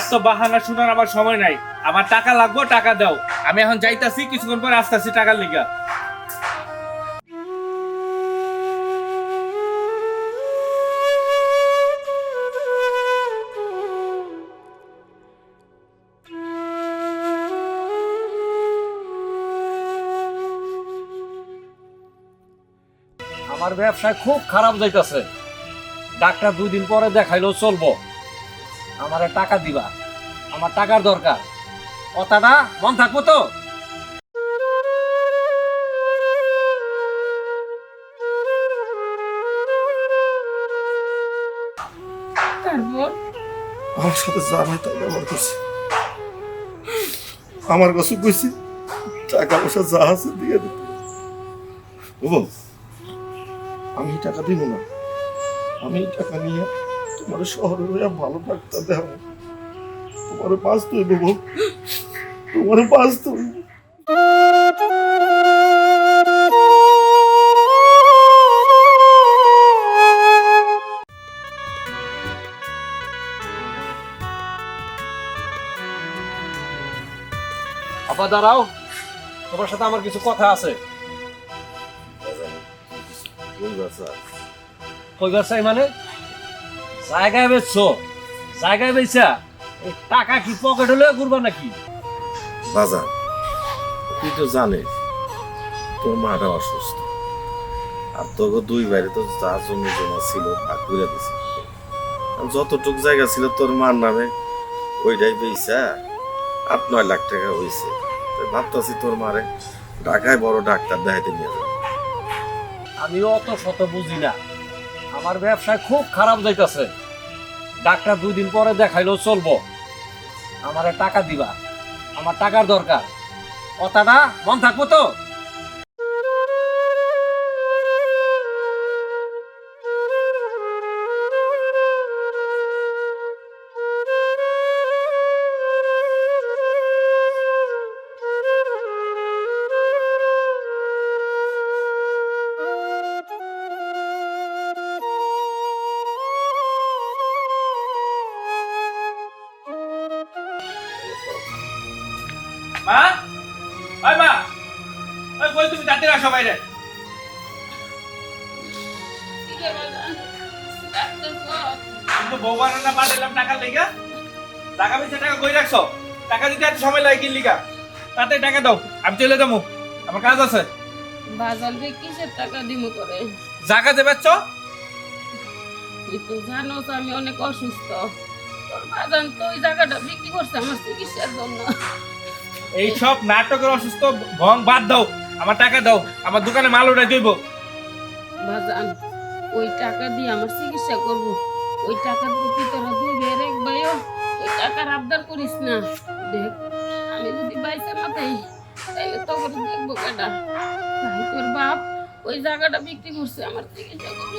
এত বাহানা শোনার আমার সময় নাই। আমার টাকা লাগবো, টাকা দাও। আমি এখন যাইতাছি, কিছুক্ষণ পর আসতেছি টাকার লিগা। আমার ব্যবসায় খুব খারাপ যাইতাছে। ডাক্তার দুই দিন পরে দেখাইলেও চলবো। আমারে টাকা দিবা। আমার টাকার দরকার। কথাটা মন থাকব তো? আমার সাথে যা ভাই তাই আমার কাছে আমার কাছে কইছি টাকা পয়সা যা আছে দিয়ে দিতে আমি টাকা দিব না। আমি টাকা নিয়ে তোমার শহরে হইয়া ভালো ডাক্তার দেখাবো তোমার বাঁচতে তুই বুবু তোমার বাঁচতে হইব আপা দাঁড়াও। তোমার সাথে আমার কিছু কথা আছে। কইবার চাই মানে? জায়গায় বেচছো? জায়গায় বেচা? টাকা কি পকেট হলে ঘুরবা নাকি? বাজার তুই তো জানিস তোর মাটা অসুস্থ। আর তোকে দুই বাইরে তো যা জমি জমা ছিল ভাগ করে দিছে। যতটুক জায়গা ছিল তোর মার নামে ওইটাই পেয়েছা আট নয় লাখ টাকা হয়েছে ভাবতাছি তোর মারে ঢাকায় বড় ডাক্তার দেখাইতে নিয়ে যাব। আমি অত শত বুঝি না। আমার ব্যবসায় খুব খারাপ যাইতেছে। ডাক্তার দুই দিন পরে দেখাইলেও চলবো। আমারে টাকা দিবা। আমার টাকার দরকার। কথাটা মন থাকব তো? কই তুমি তাড়াতাড়ি আসো বাইরে। কি রে বাজান ডাক্তার কর কিন্তু বউ বানানা পাঠালাম টাকার লিগা টাকা পয়সা টাকা কই রাখছো? টাকা দিতে এত সময় লাগে লিগা? তাতে টাকা দাও আমি চলে যাব। আমার কাজ আছে। বাজান রে কিসের টাকা দিমু করে জায়গা দেবেচ্ছ তুই তো জানোস আমি অনেক অসুস্থ। তোর বাজান তো ওই জায়গাটা বিক্রি করছে আমার চিকিৎসার জন্য। এই সব নাটকের অসুস্থ ভং বাদ দাও। আমার টাকা দাও আমার দোকানে মাল উঠাই দইব বাজান ওই টাকা দিয়ে আমার চিকিৎসা করব। ওই টাকার প্রতি তোরা দুই বের এক ভাইও। ওই টাকার আবদার করিস না। দেখ আমি যদি বাইসে না তাই তাইলে তখন দেখব কেটা তাই তোর বাপ ওই জায়গাটা বিক্রি করছে আমার চিকিৎসা করব।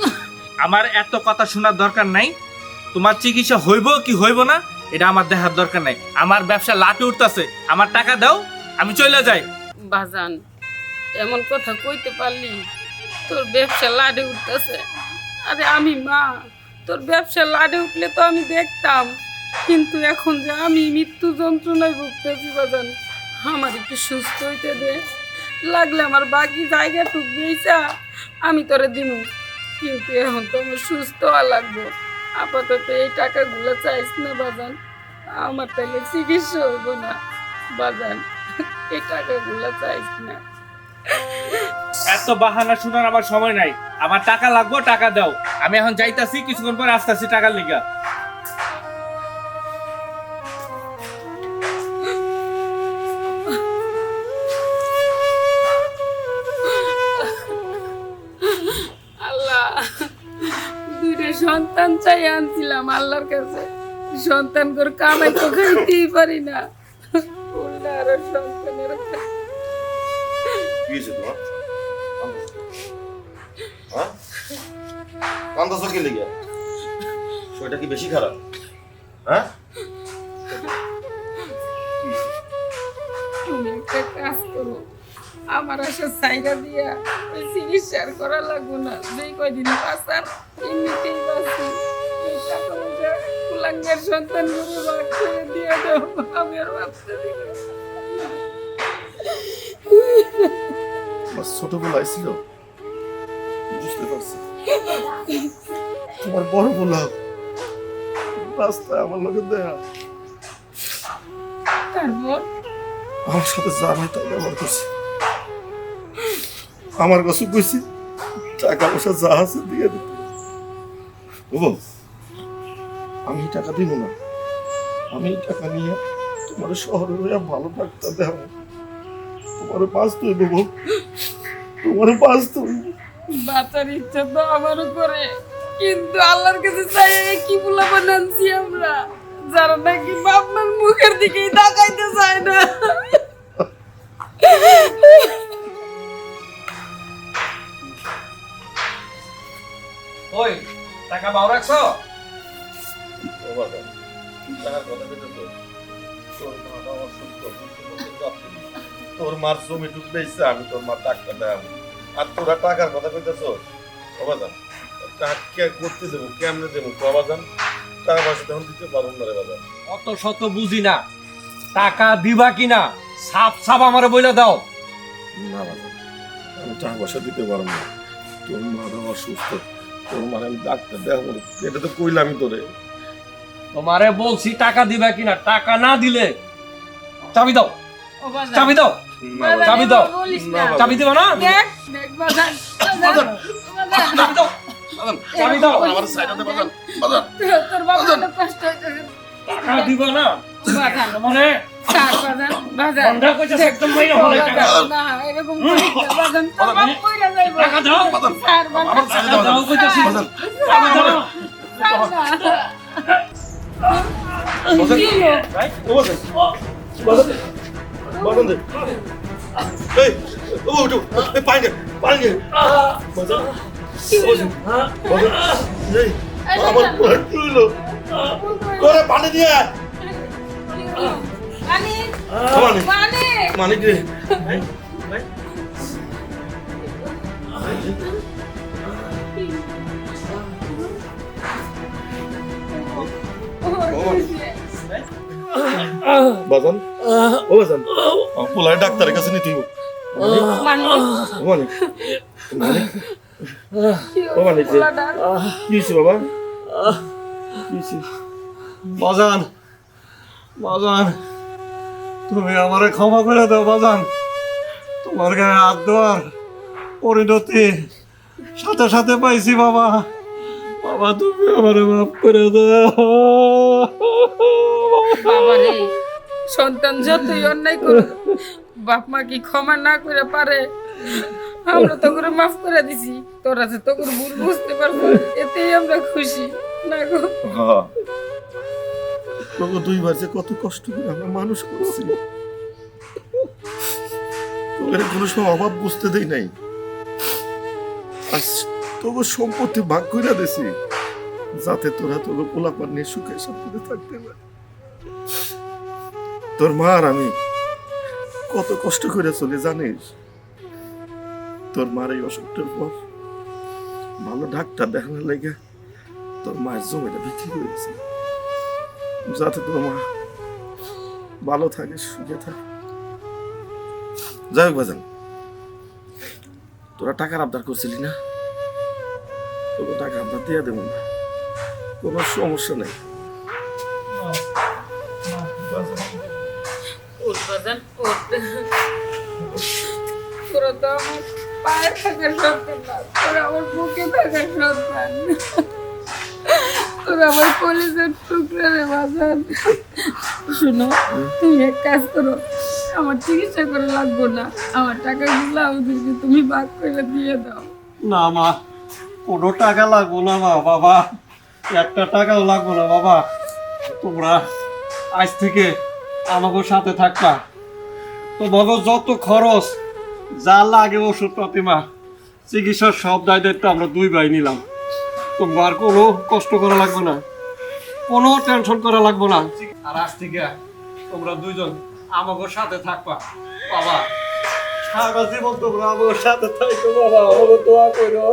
আমার এত কথা শোনার দরকার নাই। তোমার চিকিৎসা হইব কি হইব না এটা আমার দেখার দরকার নাই। আমার ব্যবসা লাটে উঠতেছে আমার টাকা দাও আমি চলে যাই। বাজান এমন কথা কইতে পারলি? তোর ব্যবসা লাডে উঠতেছে। আরে আমি মা, তোর ব্যবসা লাডে উঠলে তো আমি দেখতাম। কিন্তু এখন যে আমি মৃত্যু যন্ত্রণায় ভুগতেছি বাজান, আমার একটু সুস্থ হইতে দে। লাগলে আমার বাকি জায়গাটুক দিয়েছা আমি তোরে দিমু। কিন্তু এখন তো আমার সুস্থ হওয়া লাগবো। আপাতত এই টাকাগুলো চাইছ না বাজান। আমার তাহলে চিকিৎসা হইব না। বাজান, এই টাকাগুলো চাইছ না। এত বাহানা শোনার আমার সময় নাই। আমার টাকা লাগবো, টাকা দাও। আমি এখন যাইতাছি, কিছুক্ষণ পর আসতেছি টাকার লিগা। আল্লাহ, দুইটা সন্তান চাই আনছিলাম আল্লাহর কাছে। সন্তান করে কামাই তো খাইতেই পারি না। আরও সন্তানের কি হয়েছে হ্যাঁ কান্দাছ কি লেগে? শরীরটা কি বেশি খারাপ? হ্যাঁ? তুমি একটা কাজ করো। আমার আশা সাইরা দিয়া ওই চিকিৎসার করা লাগবো না। যেই কয়দিন বাঁচার এমনিতেই বাঁচি। কুলাঙ্গের সন্তানগুলো ভাগ করে আমি আর ভাবতেছি না। আমার ছোটবেলায় ছিল বুঝতে পারছি। তোমার বড় বলা। রাস্তায় আমার লোকের দেয়া। তারপর আমার সাথে যা নাই তাই ব্যবহার করছি। আমার কাছে কইছি টাকা পয়সা যা আছে দিয়ে দিতে। ও আমি টাকা দিব না। আমি টাকা নিয়ে তোমার শহরে ভালো ডাক্তার দেখাবো তোমার পাঁচ তুই দেবো। তোমার পাঁচ তুই বাঁচার ইচ্ছা তো আমারও করে কিন্তু আল্লাহর কাছে চাই কি বলা বানাচ্ছি আমরা? যারা নাকি বাপমার মুখের দিকেই তাকাইতে চায় না। ওই টাকা পাও রাখছো? ও বাবা, টাকার কথা তো, তোর অসুস্থ। তোর মার জমি টুক বেচছে আমি তোর মার ডাক্তার দেখাবো আর তোরা টাকার কথা কইতেছ বাবাজান টাকা কে করতে দেবো কেমনে দেবো? বাবাজান টাকা পয়সা তখন দিতে পারব না রে বাজান অত শত বুঝি না। টাকা দিবা কিনা? সাপ সাপ আমারে বইলা দাও। না বাজান আমি টাকা পয়সা দিতে পারব না। তোর মাটা অসুস্থ তোর মার আমি ডাক্তার দেখাবো এটা তো কইলামই তোরে। তোমারে বলছি টাকা দিবা কিনা? টাকা না দিলে চাবি দাও। চাবি দাও। চাবি দাও। চাবি দিবা না? চাবি দাও। চাবি দাও। আমার সাইডে বাজান বাজান তোর- তোর কষ্ট হইতেছে। টাকা দিবা না। বাজান, মানে ছাড় হলে টাকা না, এরকম করিস না, বাজান, তোর বাপ কইরা যাইবো। টাকা দাও ছাড় বাজান, আমার পুরো তুইলো করে পানি দিয়ে আয়। পানি, পানি পানি। পানি দে বাজান ও বাজান পোলায় ডাক্তারের কাছে নিতে বাজান বাজান তুমি আমারে ক্ষমা করে দাও বাজান তোমার গায়ে হাত দেওয়ার পরিণতি সাথে সাথে পাইছি বাবা বাবা তুমি আমারে মাফ করে দাও সন্তান যতই অন্যায় করে বাপ মা কি ক্ষমা না করে পারে? আমরা তো করে মাফ করে দিছি। তোরা যে তো করে ভুল বুঝতে পারব এতেই আমরা খুশি। না গো। হ্যাঁ। তোকে দুইবার যে কত কষ্ট করে আমরা মানুষ করছি। তোকে কোনো সময় অভাব বুঝতে দেই নাই। আর তোকে সম্পত্তি ভাগ করে দিছি যাতে তোরা তোকে পোলাপান নিয়ে সুখে শান্তিতে থাকতে পারে তোর মা আর আমি কত কষ্ট করে চলে, জানিস? তোর মার এই অসুখটার পর ভালো ডাক্তার দেখানোর লেগে তোর মায়ের জমিটা বিক্রি করেছে যাতে তোর মা। ভালো থাকে সুখে থাকে। যাই হোক বাজান তোরা টাকার আবদার করছিলি না? তোকে টাকা আবদার দিয়ে দেবো না। কোনো সমস্যা নেই। বাজান তো আমার পায়ে থাকার সন্তান না তোরা আমার বুকে থাকার তোরা আমার কলেজের টুকরা রে বাজান শোনো, তুমি এক কাজ করো, আমার চিকিৎসা করে লাগবো না, আমার টাকাগুলো ওদেরকে তুমি ভাগ করে দিয়ে দাও। না, মা, কোনো টাকা লাগবো না, মা, বাবা। একটা টাকাও লাগবো না, বাবা। তোমরা আজ থেকে আমাকে সাথে থাকবা। তোমাকে যত খরচ, যা লাগে ওষুধ প্রতিমা চিকিৎসার সব দায় দায়িত্ব আমরা দুই ভাই নিলাম। তোমার কোনো কষ্ট করা লাগবে না। কোনো টেনশন করা লাগবে না। আর আজ থেকে তোমরা দুইজন আমাকে সাথে থাকবা। বাবা। সারা জীবন তোমরা আমার সাথে থাকো বাবা। আমাকে দোয়া করো